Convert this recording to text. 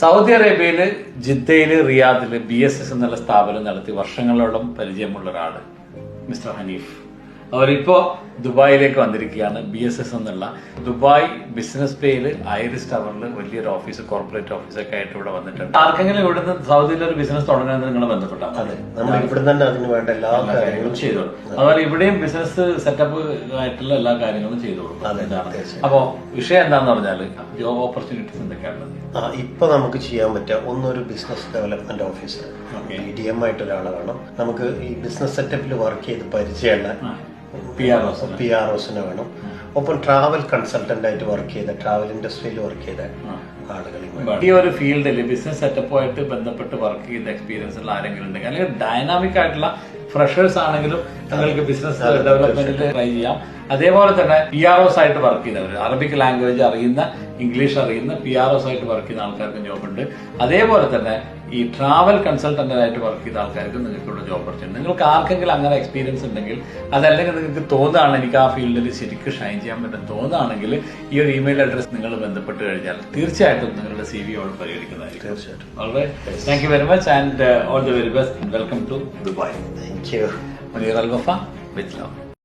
Saudi അറേബ്യയിൽ ജിദ്ദയിൽ റിയാദിൽ ബി എസ് എസ് എന്നുള്ള സ്ഥാപനം നടത്തി വർഷങ്ങളോളം പരിചയമുള്ള ഒരാൾ മിസ്റ്റർ ഹനീഫ്. അവരിപ്പോ ദുബായിലേക്ക് വന്നിരിക്കുകയാണ് ബി എസ് എസ് എന്നുള്ള. ദുബായ് ബിസിനസ് പേയിൽ ഐറിസ് ടവറിൽ വലിയൊരു ഓഫീസ് കോർപ്പറേറ്റ് ഓഫീസൊക്കെ ആയിട്ട് ഇവിടെ വന്നിട്ടുണ്ട്. ആർക്കെങ്കിലും ഇവിടുന്ന് സൗദിയിൽ ഒരു ബിസിനസ് തുടങ്ങാൻ നിങ്ങൾ ബന്ധപ്പെട്ടാൽ അതെ നമ്മൾ ഇവിടെ തന്നെ അതിന് വേണ്ട എല്ലാ കാര്യങ്ങളും ചെയ്തു അതുപോലെ ഇവിടെയും ബിസിനസ് സെറ്റപ്പ് ആയിട്ടുള്ള എല്ലാ കാര്യങ്ങളും ചെയ്തു കൊടുക്കും. അതെ, അപ്പോൾ അപ്പോ വിഷയം എന്താന്ന് പറഞ്ഞാൽ ജോബ് ഓപ്പർച്യൂണിറ്റീസ് എന്തൊക്കെയാണ്? ആ ഇപ്പൊ നമുക്ക് ചെയ്യാൻ പറ്റുക ഒന്നൊരു business development officer D D M ആയിട്ട് ഒരാളെ വേണം. നമുക്ക് ഈ ബിസിനസ് സെറ്റപ്പിൽ വർക്ക് ചെയ്ത് പരിചയമുള്ള P R Os P R ഒസിനെ വേണം. ഒപ്പം ട്രാവൽ കൺസൾട്ടന്റ് ആയിട്ട് വർക്ക് ചെയ്ത ട്രാവൽ ഇൻഡസ്ട്രിയിൽ വർക്ക് ചെയ്ത ആളുകൾ ഈ ഒരു ഫീൽഡിൽ ബിസിനസ് സെറ്റപ്പുമായിട്ട് ബന്ധപ്പെട്ട് വർക്ക് ചെയ്ത എക്സ്പീരിയൻസ് ഉള്ള ആരെങ്കിലും ഉണ്ടെങ്കിൽ അല്ലെങ്കിൽ ഡൈനാമിക് ആയിട്ടുള്ള ഫ്രഷേഴ്സ് ആണെങ്കിലും നിങ്ങൾക്ക് ബിസിനസ് ഡെവലപ്മെന്റിൽ ട്രൈ ചെയ്യാം. അതേപോലെ തന്നെ പി ആർ ഒസ് ആയിട്ട് വർക്ക് ചെയ്തവർ അറബിക് ലാംഗ്വേജ് അറിയുന്ന ഇംഗ്ലീഷ് അറിയുന്ന പി ആർ എസ് ആയിട്ട് വർക്ക് ചെയ്യുന്ന ആൾക്കാർക്കും ജോബ് ഉണ്ട്. അതേപോലെ തന്നെ ഈ ട്രാവൽ കൺസൾട്ടന്റായിട്ട് വർക്ക് ചെയ്ത ആൾക്കാർക്ക് നിങ്ങൾക്കുള്ള ജോബ് ഓപ്പർച്യൂണിറ്റി നിങ്ങൾക്ക് ആർക്കെങ്കിലും അങ്ങനെ എക്സ്പീരിയൻസ് ഉണ്ടെങ്കിൽ അതല്ലെങ്കിൽ നിങ്ങൾക്ക് തോന്നുകയാണ് എനിക്ക് ആ ഫീൽഡിൽ ശരിക്കും ഷൈൻ ചെയ്യാൻ പറ്റും. തോന്നുകയാണെങ്കിൽ ഈ ഒരു ഇമെയിൽ അഡ്രസ്സ് നിങ്ങൾ ബന്ധപ്പെട്ട് കഴിഞ്ഞാൽ തീർച്ചയായിട്ടും നിങ്ങളുടെ സി വി അവിടെ പരിഗണിക്കുന്നതായിരിക്കും. തീർച്ചയായിട്ടും. Thank you very much and all the very best welcome to Dubai thank you Muneer Al Wafa with love